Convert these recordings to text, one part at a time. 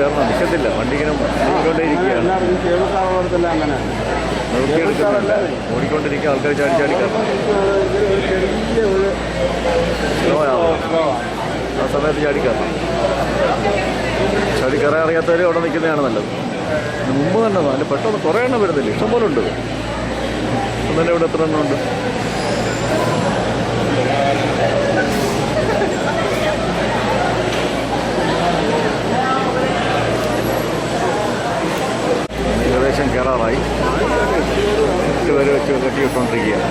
കയറണം നിൽക്കത്തില്ല. വണ്ടി ഇങ്ങനെ ഓടിക്കൊണ്ടിരിക്കുക ആൾക്കാർ ചാടി ചാടി ആ സമയത്ത് ചാടി കയറണം ചാടി കയറാൻ അറിയാത്തവർ അവിടെ നിൽക്കുന്നതാണ് നല്ലത്. മുമ്പ് തന്നെ നല്ല പെട്ടെന്ന് കുറേ എണ്ണം വരുന്നില്ല. ഇഷ്ടംപോലെ ഉണ്ട്. അന്നേരം ഇവിടെ എത്ര എണ്ണം ഉണ്ട് ഏകദേശം കയറാറായി വെച്ച് കെട്ടിയിട്ടുകൊണ്ടിരിക്കുകയാണ്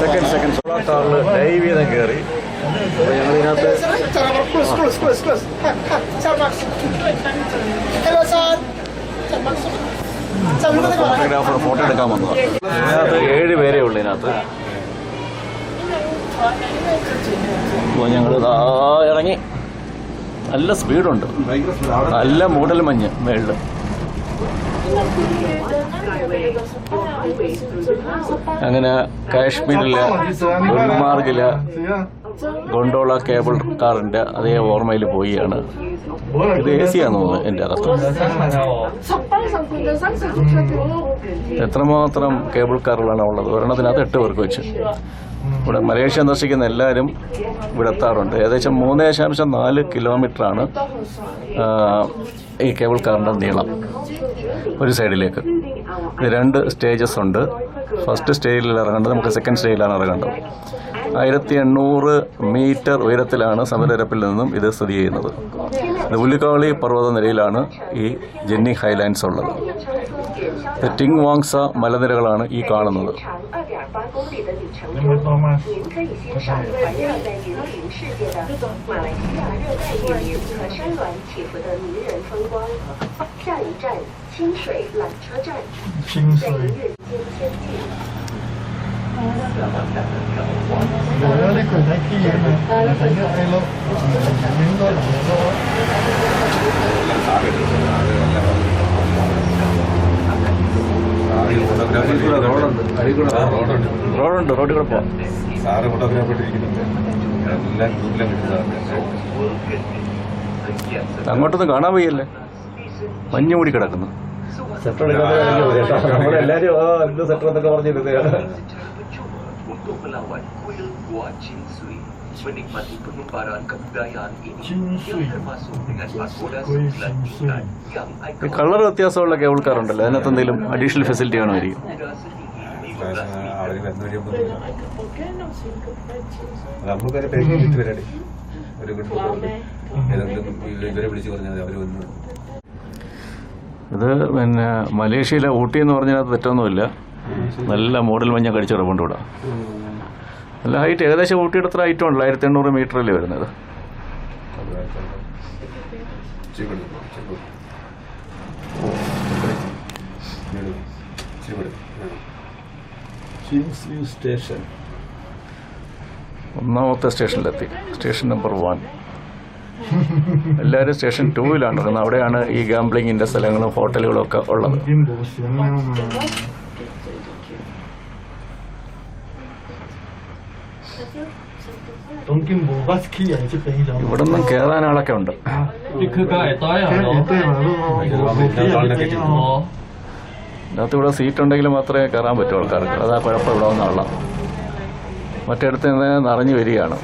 സെക്കൻഡ് സെക്കൻഡ് സോളാർ കാറിൽ ഡൈവ് ചെയ്ത് കയറി അപ്പോൾ ഞങ്ങൾ ഇതിനകത്ത്. ഫോട്ടോഗ്രാഫർ ഫോട്ടോ എടുക്കാൻ വന്നതാണ് ഇതിനകത്ത് ഏഴ് പേരേ ഉള്ളൂ ഇതിനകത്ത്. ഞങ്ങൾ ഇറങ്ങി. നല്ല സ്പീഡുണ്ട്. നല്ല മൂടൽ മഞ്ഞ് മേളിൽ അങ്ങനെ കാശ്മീരിലെ ഗുൽമാർഗിലെ ഗൊണ്ടോള കേബിൾ കാറിന്റെ അതേ ഓർമ്മയിൽ പോയിയാണ് ഇത് എ സി ആണെന്ന് എന്റെ അകത്ത്. എത്രമാത്രം കേബിൾ കാറുകളാണ് ഉള്ളത്? ഒരെണ്ണത്തിനകത്ത് എട്ട് പേർക്ക് വെച്ച്. ഇവിടെ മലേഷ്യ സന്ദർശിക്കുന്ന എല്ലാവരും ഇവിടെ എത്താറുണ്ട്. ഏകദേശം മൂന്ന് ദശാംശം നാല് കിലോമീറ്ററാണ് ഈ കേബിൾ കാറിന്റെ നീളം ഒരു സൈഡിലേക്ക്. രണ്ട് സ്റ്റേജസ് ഉണ്ട്. ഫസ്റ്റ് സ്റ്റേജിൽ ഇറങ്ങേണ്ടത് നമുക്ക് സെക്കൻഡ് സ്റ്റേജിലാണ് ഇറങ്ങേണ്ടത്. ആയിരത്തി എണ്ണൂറ് മീറ്റർ ഉയരത്തിലാണ് സമുദ്രപ്പിൽ നിന്നും ഇത് സ്ഥിതി ചെയ്യുന്നത്. ഉലുക്കാളി പർവത നിരയിലാണ് ഈ ജെന്നി ഹൈലാൻഡ്സ് ഉള്ളത്. ടിങ് വാങ്സ മലനിരകളാണ് ഈ കാണുന്നത്. 八公里的旅程中，您可以欣赏环绕在云林世界的马来西亚热带雨林和山峦起伏的迷人风光。下一站清水缆车站，在一日间千进。Rồi nó còn thấy kia mà thấy nó ai luôn những cái đó റോഡുണ്ട് റോഡിൽ കൂടെ പോവാം സാറ് എല്ലാം ഗ്രൂപ്പിലും കിട്ടുന്നതാണ് അങ്ങോട്ടൊന്നും കാണാൻ വയ്യല്ലേ മഞ്ഞ് മൂടി കിടക്കുന്നു സെറ്റർ നമ്മളെല്ലാരും എന്ത് സെറ്റർ എന്നൊക്കെ പറഞ്ഞിരുന്നതാണ് menikmati penumbaran kebudayaan ini yang termasuk dengan pagoda sembilan tingkat yang ikon colour വ്യത്യാസമുള്ള കേബിൾ കാർ ഉണ്ടല്ലോ അതിനകത്ത് എന്തെങ്കിലും അഡീഷണൽ ഫെസിലിറ്റി 15 അവർ വലിയ നമ്മൾക്ക് ഒരു പേര് വിളിച്ച് വരാടി. ഒരു photo. ഏതെങ്കിലും ഇവരെ വിളിച്ച് പറഞ്ഞാൽ അവർ വന്ന്. ഇത് പിന്നെ മലേഷ്യയിലെ ഊട്ടി എന്ന് പറഞ്ഞതിനകത്ത് തെറ്റൊന്നുമില്ല. നല്ല മോഡൽ മഞ്ഞ കടിച്ചു കിടപ്പുണ്ട് ഇവിടെ നല്ല ഹൈറ്റ് ഏകദേശം ഊട്ടിയുടെ അത്ര ഹൈറ്റും ഉണ്ടല്ലോ. ആയിരത്തി എണ്ണൂറ് മീറ്ററല്ലേ വരുന്നത്? സ്റ്റേഷൻ. ഒന്നാമത്തെ സ്റ്റേഷനിലെത്തി. Station number one. എല്ലാവരും സ്റ്റേഷൻ ടൂവിലാണ്. അവിടെയാണ് ഈ ഗാംബ്ലിങ്ങിന്റെ സ്ഥലങ്ങളും ഹോട്ടലുകളും ഒക്കെ ഉള്ളത്. ഇവിടുന്ന് കേറാൻ ആളൊക്കെ ഉണ്ട്. ഇതിനകത്ത് ഇവിടെ സീറ്റ് ഉണ്ടെങ്കിൽ മാത്രമേ കയറാൻ പറ്റൂ ആൾക്കാർക്ക്. അതാ കുഴപ്പം ഇവിടെ ഒന്നുള്ള മറ്റിടത്ത് നിന്ന് നിറഞ്ഞു വരികയാണ്.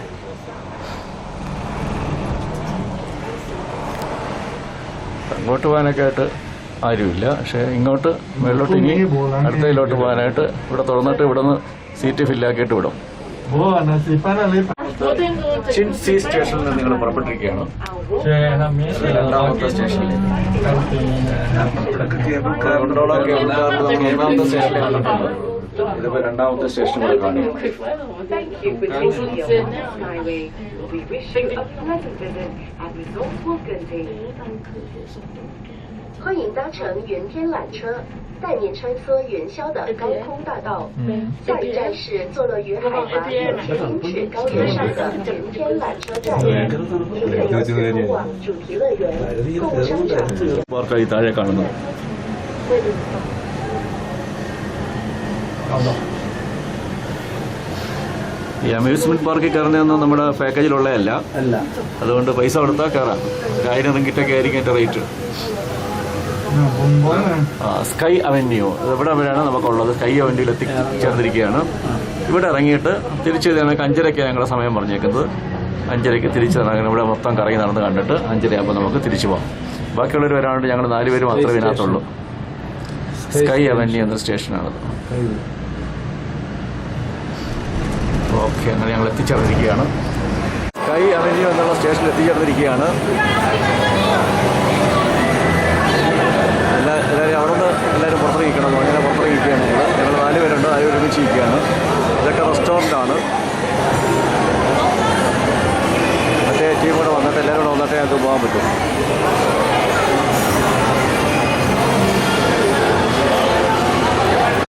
അങ്ങോട്ട് പോകാനൊക്കെ ആയിട്ട് ആരുമില്ല. പക്ഷേ ഇങ്ങോട്ട് മേളിലോട്ട് ഇനി അടുത്തയിലോട്ട് പോകാനായിട്ട് ഇവിടെ തുറന്നിട്ട് ഇവിടുന്ന് സീറ്റ് ഫില്ലാക്കിയിട്ട് വിടും. ചിൻസി സ്റ്റേഷനിൽ നിന്ന് നിങ്ങൾ പുറപ്പെട്ടിരിക്കുകയാണ്. രണ്ടാമത്തെ സ്റ്റേഷനിലേക്ക് ഗോണ്ടോള കേബിൾ കാർ മൂന്നാമത്തെ സ്റ്റേഷനിലേക്ക് ഇതിപ്പോ രണ്ടാമത്തെ സ്റ്റേഷനിൽ കാണുന്നു 欢迎搭乘原天缆车，带您穿梭元宵的高空大道。下一站是坐落于海拔六千英尺高原上的原天缆车站，您可由此通往主题乐园、购物商场。 പാർക്കായി താഴെ കാണുന്നത് ഈ അമ്യൂസ്മെന്റ് പാർക്കിൽ കയറുന്നതൊന്നും നമ്മുടെ പാക്കേജിലുള്ളതല്ല അല്ല അതുകൊണ്ട് പൈസ കൊടുത്താൽ കയറാം ഒരു ആയിരം റിങ്കിറ്റൊക്കെ ആയിരിക്കും അതിൻ്റെ റേറ്റ് ബൊമ്പോണ് സ്കൈ അവന്യൂ ഇവിടെ വരെയാണ് നമുക്കുള്ളത്? സ്കൈ അവന്യൂവിൽ എത്തിച്ചേർന്നിരിക്കുകയാണ് ഇവിടെ ഇറങ്ങിയിട്ട് തിരിച്ച് ഞങ്ങൾക്ക് അഞ്ചരയ്ക്ക് ഞങ്ങളുടെ സമയം പറഞ്ഞേക്കുന്നത്. അഞ്ചരയ്ക്ക് തിരിച്ച് ഇവിടെ മൊത്തം കറങ്ങി നടന്ന് കണ്ടിട്ട് അഞ്ചരയാകുമ്പോൾ നമുക്ക് തിരിച്ചു പോകാം. ബാക്കിയുള്ളവർ വരാണ്ട് ഞങ്ങൾ നാല് പേര് മാത്രമേ ഇതിനകത്തുള്ളൂ. സ്കൈ അവന്യൂ എന്ന സ്റ്റേഷനാണത്. ഓക്കെ അങ്ങനെ ഞങ്ങൾ എത്തിച്ചേർന്നിരിക്കുകയാണ്. സ്കൈ അവന്യൂ എന്നുള്ള സ്റ്റേഷനിൽ എത്തിച്ചേർന്നിരിക്കുകയാണ് എല്ലാ എല്ലാവരും അവിടെ നിന്ന് എല്ലാവരും പുറത്തിറങ്ങിക്കണം അങ്ങനെ പുറത്തിറങ്ങിയിരിക്കുകയാണ് ഞങ്ങൾ ഞങ്ങൾ നാല് ഇരിക്കുകയാണ് ഇതൊക്കെ റെസ്റ്റോറന്റാണ്. മറ്റേ ടീം കൂടെ വന്നിട്ട് എല്ലാവരും കൂടെ വന്നിട്ട് ഞങ്ങൾക്ക് പോകാൻ പറ്റും.